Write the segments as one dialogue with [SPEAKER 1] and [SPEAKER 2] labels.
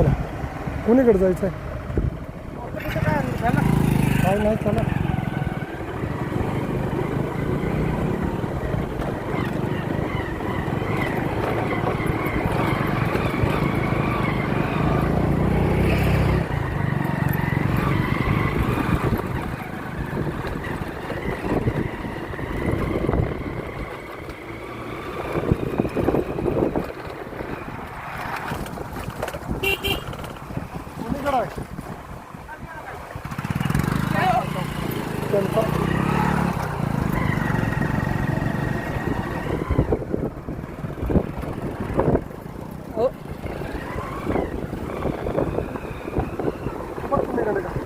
[SPEAKER 1] चला. कोणीकडे जायचं आहे काय नाही चला कोणीकडे आहे त्यांचा
[SPEAKER 2] हो
[SPEAKER 1] पण कोणीकडे का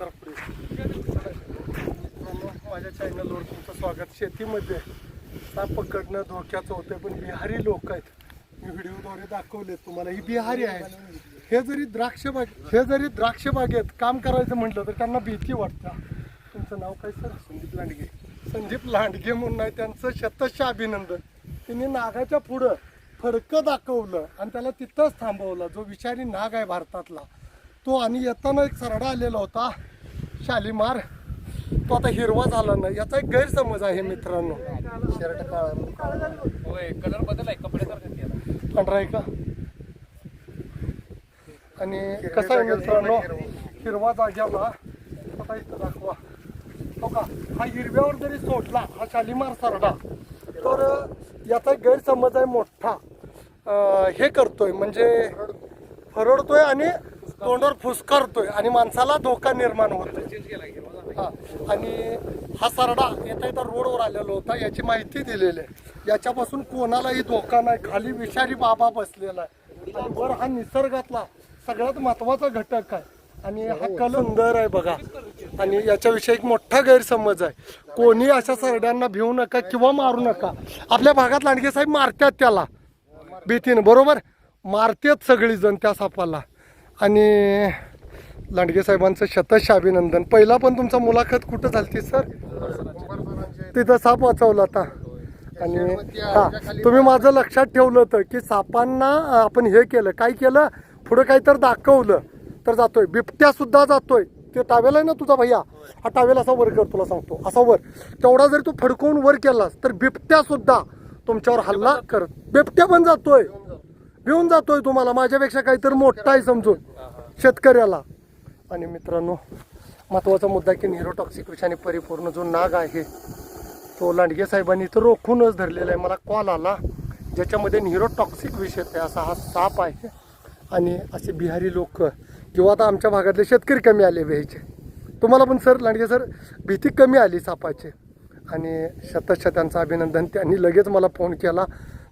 [SPEAKER 1] तर पुढे. मित्रांनो, माझ्या चॅनलवर तुमचं स्वागत. शेतीमध्ये साप पकडणं धोक्याचं होतं पण बिहारी लोक आहेत. मी व्हिडिओद्वारे दाखवले तुम्हाला. ही बिहारी आहेत. हे जरी द्राक्ष बाग हे जरी द्राक्ष बागेत काम करायचं म्हटलं तर त्यांना भीती वाटतं. तुमचं नाव काय सर? संदीप लांडगे. संदीप लांडगे म्हणून आहे. त्यांचं शतश अभिनंदन. त्यांनी नागाच्या पुढं फडकं दाखवलं आणि त्याला तिथंच थांबवलं. जो विषारी नाग आहे भारतातला. तो आणि येताना एक सरडा आलेला होता. शालिमार तो आता हिरवा झाला नाही. याचा एक गैरसमज आहे मित्रांनो. शर्ट काळा
[SPEAKER 2] होय कलर बदल कपडे सारखं केला
[SPEAKER 1] पांढरा आहे का? आणि कसं आहे मित्रांनो हिरवा जाग्याला आता इथं दाखवा. हो का? हा हिरव्यावर जरी सोडला हा शालिमार सरडा तर याचा एक गैरसमज आहे मोठा. हे करतोय म्हणजे फरडतोय आणि तोंडावर फुसकारतोय आणि माणसाला धोका निर्माण होतोय.
[SPEAKER 2] चेंज केला हिरवा
[SPEAKER 1] हा. आणि हा सरडा येता येता रोडवर आलेला होता याची माहिती दिलेली आहे. याच्यापासून कोणालाही धोका नाही खाली विषारी बाबा बसलेला आहे. आणि वर हा निसर्गातला सगळ्यात महत्त्वाचा घटक आहे. आणि हा कल सुंदर आहे बघा. आणि याच्याविषयी एक मोठा गैरसमज आहे. कोणी अशा सरड्यांना भिवू नका किंवा मारू नका. आपल्या भागात लांडगे साहेब मारतात त्याला. भीतीनं बरोबर? मारतात सगळीजण त्या सापाला. आणि लांडगे साहेबांचं शतश अभिनंदन. पहिला पण तुमचा मुलाखत कुठं झालती सर? तिथं साप वाचवला होता. आणि हां तुम्ही माझं लक्षात ठेवलं होतं की सापांना आपण हे केलं काय केलं? पुढं काही तर दाखवलं तर जातोय. बिबट्यासुद्धा जातोय. ते टावेल आहे ना तुझा भैया? हा टावेल असा वर कर तुला सांगतो. असा वर. तेवढा जरी तू फडकवून वर केलास तर बिबट्यासुद्धा तुमच्यावर हल्ला करत बिबट्या पण जातोय. घेऊन जातोय तुम्हाला. माझ्यापेक्षा काहीतरी मोठा आहे समजून. शेतकऱ्याला. आणि मित्रांनो महत्त्वाचा मुद्दा की न्यूरोटॉक्सिक विषाने परिपूर्ण जो नाग आहे तो लांडगे साहेबांनी तर रोखूनच धरलेला आहे. मला कॉल आला ज्याच्यामध्ये न्यूरोटॉक्सिक विषय आहे असा हा साप आहे. आणि असे बिहारी लोक किंवा आता आमच्या भागातले शेतकरी कमी आले व्हायचे. तुम्हाला पण सर लांडगे सर भीती कमी आली सापाची. आणि शतश त्यांचं अभिनंदन. त्यांनी लगेच मला फोन केला.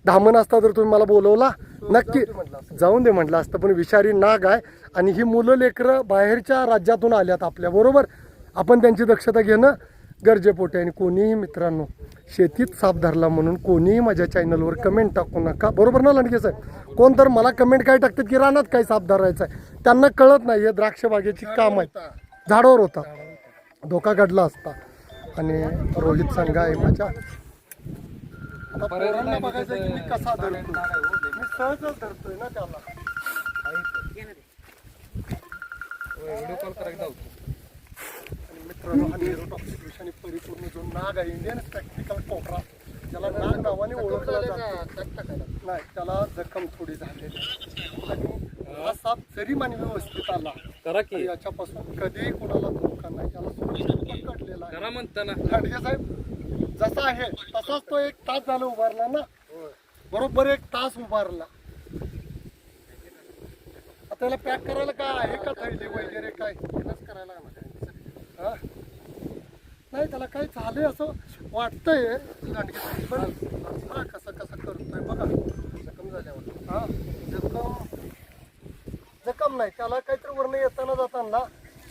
[SPEAKER 1] धामण असता तर तुम्ही मला बोलवला नक्की जाऊन दे म्हटलं असतं पण विषारी नाग आहे आणि ही मुलं लेकरं बाहेरच्या राज्यातून आल्यात आपल्या बरोबर? आपण त्यांची दक्षता घेणं गरजेपोटे आणि कोणीही मित्रांनो शेतीत साप धरला म्हणून कोणीही माझ्या चॅनलवर कमेंट टाकू नका. बरोबर ना लांडगे साहेब कोण तर मला कमेंट काय टाकतात की रानात काय साप धरायचा आहे? त्यांना कळत नाही हे द्राक्ष बागेची काम आहे. झाडावर होता. धोका घडला असता. आणि रोहित संघ आहे माझ्या आता पोरांना बघायचं की मी कसा धरतो मी सहजच धरतोय ना त्याला.
[SPEAKER 2] व्हिडिओ कॉल करायला होतो
[SPEAKER 1] आणि मित्रांनो हा विषाने परिपूर्ण जो नाग आहे इंडियन स्पेक्टिकल कोबरा ज्याला नाग नावाने ओळखला जातो. नाही त्याला जखम थोडी झालेली आहे. आणि हा साप जरी मानवी वस्तीत आला.
[SPEAKER 2] करा
[SPEAKER 1] तर
[SPEAKER 2] की
[SPEAKER 1] याच्यापासून कधीही कोणाला धोका नाही. त्याला सुरक्षित पकडलेला आहे.
[SPEAKER 2] करा म्हणताना.
[SPEAKER 1] खाडगे साहेब जसा आहे तसाच तो एक तास झाला उभारला ना? बरोबर एक तास उभारला. आता त्याला पॅक करायला काय आहे का थैली वगैरे काय? करायला हा? नाही त्याला काय झाले असं वाटतंय. पण हा कसं कसं करतोय बघा. जखम झाल्यावर. हा? जखम जखम नाही त्याला काहीतरी वर्ण येताना जाताना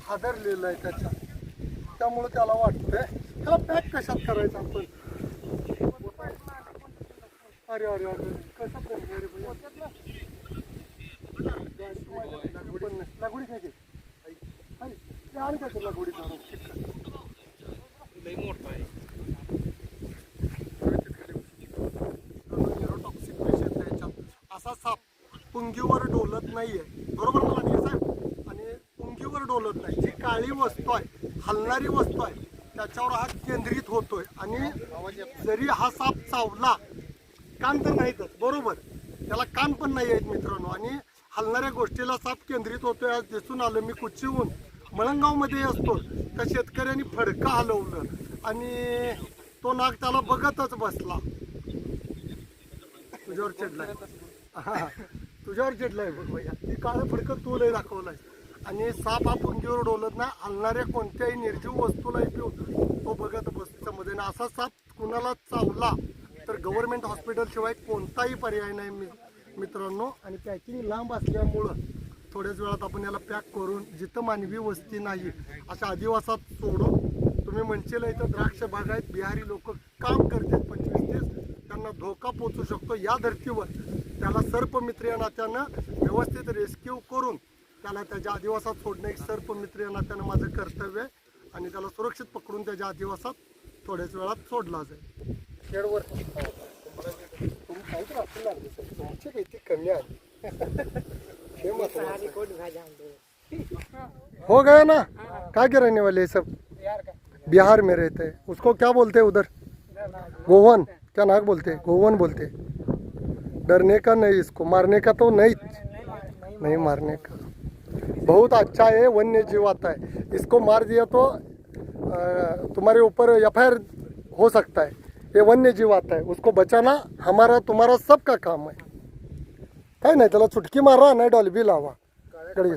[SPEAKER 1] हादरलेलं आहे त्याच्या. त्यामुळे त्याला वाटतंय. त्याला पॅक कशात करायचं आपण? अरे अरे अरे कसं अरे भैया लागवडी काय ते? आहे. ते लागवडी
[SPEAKER 2] मोठा आहे
[SPEAKER 1] असा साप पुंगीवर डोलत नाहीये. बरोबर मला साहेब आणि पुंगीवर डोलत नाही. जी काळी वस्तू आहे हलणारी वस्तू आहे त्याच्यावर हा केंद्रित होतोय. आणि जरी हा साप चावला कान तर नाहीतच बरोबर. त्याला कान पण नाही आहेत मित्रांनो. आणि हलणाऱ्या गोष्टीला साप केंद्रित होतोय आज दिसून आलं. मी कुचीहून मळंगावमध्ये असतो. त्या शेतकऱ्यांनी फडकं हलवलं. आणि तो नाग त्याला बघतच बसला. तुझ्यावर चिडलाय. हा, तुझ्यावर चिडलाय बघ भैया. ती काळं फडकं तू लय दाखवलाय आणि साप हा पुंगीवर डोलत नाही हलणाऱ्या कोणत्याही निर्जीव वस्तूलाही पिऊन तो बघत बसतो आणि असा साप कुणाला चावला तर गव्हर्नमेंट हॉस्पिटल शिवाय कोणताही पर्याय नाही मी मित्रांनो. आणि पॅकिंग लांब असल्यामुळं थोड्याच वेळात आपण याला पॅक करून जिथं मानवी वस्ती नाही अशा आदिवासात सोडून तुम्ही म्हणशील इथं द्राक्ष बागायत बिहारी लोक काम करतात पंचवीस तीस त्यांना धोका पोचू शकतो. या धर्तीवर त्याला सर्पमित्र या नात्यानं व्यवस्थित रेस्क्यू करून त्याला त्याच्या आदिवासात सोडणं एक सर्पमित्र या नात्यानं माझं कर्तव्य आहे. आणि त्याला सुरक्षित पकडून त्याच्या आदिवासात थोड्याच वेळात सोडला जाईल. शेडवर तुम्ही काहीच असेल लागले सर. तुमची काहीतरी कमी आली हे महत्वाचं. हो गया ना? क्या रहने वाले सब? बिहार में रहते हैं. उसको क्या बोलते हैं उधर? गोवन. क्या नाग बोलते हैं? गोवन बोलते हैं. डरने का नहीं इसको. मारने का तो नहीं नहीं मारने का। बहुत अच्छा है वन्य जीव आता है। इसको मार दिया तो तुम्हारे ऊपर एफ हो सकता है। ये वन्य जीव आता है उसको बचाना हमारा तुम्हारा सबका काम है। काय नाही त्याला चुटकी मारा नाही डॉल्बी लावा। कडे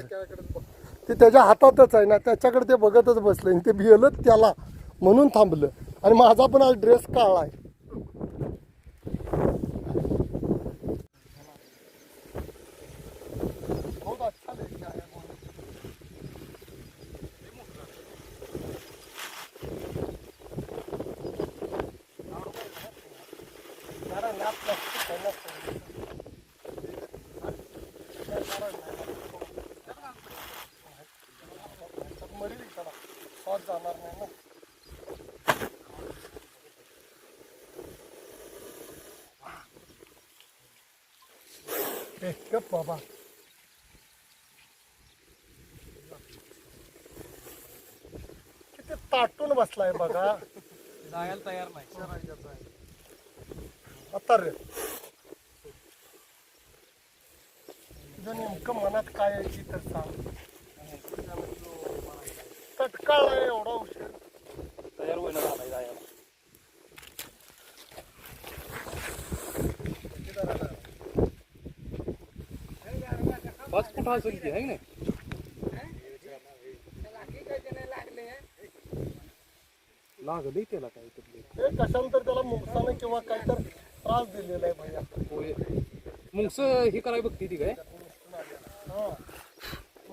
[SPEAKER 1] ते त्याच्या हातातच आहे ना त्याच्याकडे ते बघतच बसलं ते भियलंच त्याला म्हणून थांबलं. आणि माझा पण आज ड्रेस काळा आहे. नाही ना ए, बाबा। किती ताटून बसलाय बघा
[SPEAKER 2] जायला तयार नाही।
[SPEAKER 1] आता रे। तुझं नेमकं मनात काय ती तर सांग एवढा उशीर.
[SPEAKER 2] तयार होईना झालाय जायला पाच फूट असेल की आहे ना लागले त्याला काहीतरी
[SPEAKER 1] हे कशानंतर त्याला मुंगसानं किंवा काहीतरी त्रास दिलेला आहे भैया
[SPEAKER 2] मुंगस हे करायला बघते ती काय?
[SPEAKER 1] हा.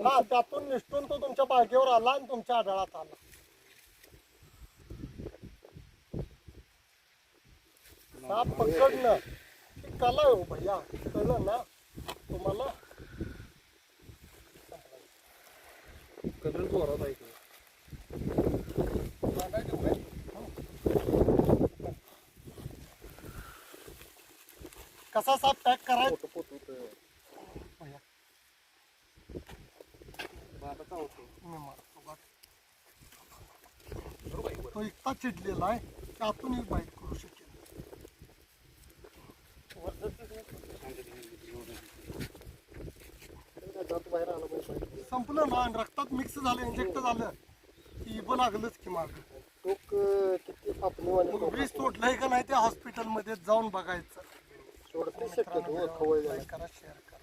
[SPEAKER 1] हा, त्यातून निष्ठून तो तुमच्या बागेवर आला आणि तुमच्या आढळात आला. साप पकडणं ही कला हो भैया. कळलं ना? तुम्हाला?
[SPEAKER 2] कलर जोरात आहे की.
[SPEAKER 1] सांगायचं नाही. कसा साप पॅक करायचा भैया
[SPEAKER 2] बाबा चावतो.
[SPEAKER 1] मी मारतो बघ.
[SPEAKER 2] बरोबर आहे,
[SPEAKER 1] तो इतका चिडलेला आहे की आतूनही बाईट करू शकेल. संपलं ना आणि रक्तात मिक्स झालं इंजेक्ट झालं की इबं लागलंच की माग.
[SPEAKER 3] टोक किती आपली
[SPEAKER 1] मग वीज तोडलंय का नाही ते हॉस्पिटलमध्ये जाऊन बघायचं.
[SPEAKER 3] सोडत नाही शक्यतो खवळ
[SPEAKER 1] लाईक करा शेअर करा.